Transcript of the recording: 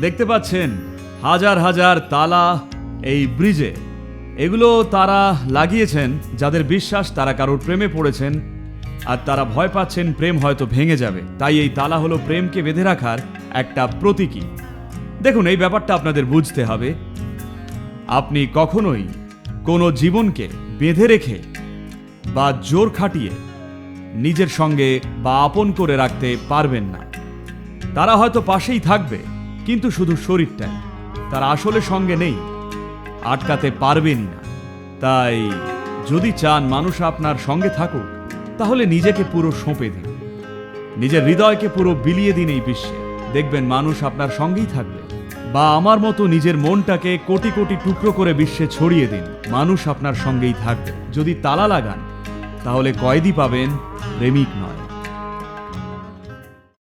দেখতে পাচ্ছেন হাজার হাজার তালা এই ব্রিজে। এগুলো তারা লাগিয়েছেন যাদের বিশ্বাস তারা কারোর প্রেমে পড়েছেন আর তারা ভয় পাচ্ছেন প্রেম হয়তো ভেঙে যাবে। তাই এই তালা হলো প্রেমকে বেঁধে রাখার একটা প্রতীকী। দেখুন, এই ব্যাপারটা আপনাদের বুঝতে হবে। আপনি কখনোই কোনো জীবনকে বেঁধে রেখে বা জোর খাটিয়ে নিজের সঙ্গে বা আপন করে রাখতে পারবেন না। তারা হয়তো পাশেই থাকবে। কিন্তু শুধু শরীরটাই, তারা আসলে সঙ্গে নেই। আটকাতে পারবেনই না। তাই যদি চান মানুষ আপনার সঙ্গে থাকুক, তাহলে নিজেকে পুরো সঁপে দিন। নিজের হৃদয়কে পুরো বিলিয়ে দিন এই বিশ্বে। দেখবেন মানুষ আপনার সঙ্গেই থাকবে। বা আমার মতো নিজের মনটাকে কোটি কোটি টুকরো করে বিশ্বে ছড়িয়ে দিন। মানুষ আপনার সঙ্গেই থাকবে। যদি তালা লাগান, তাহলে কয়েদি পাবেন প্রেমিক নয়।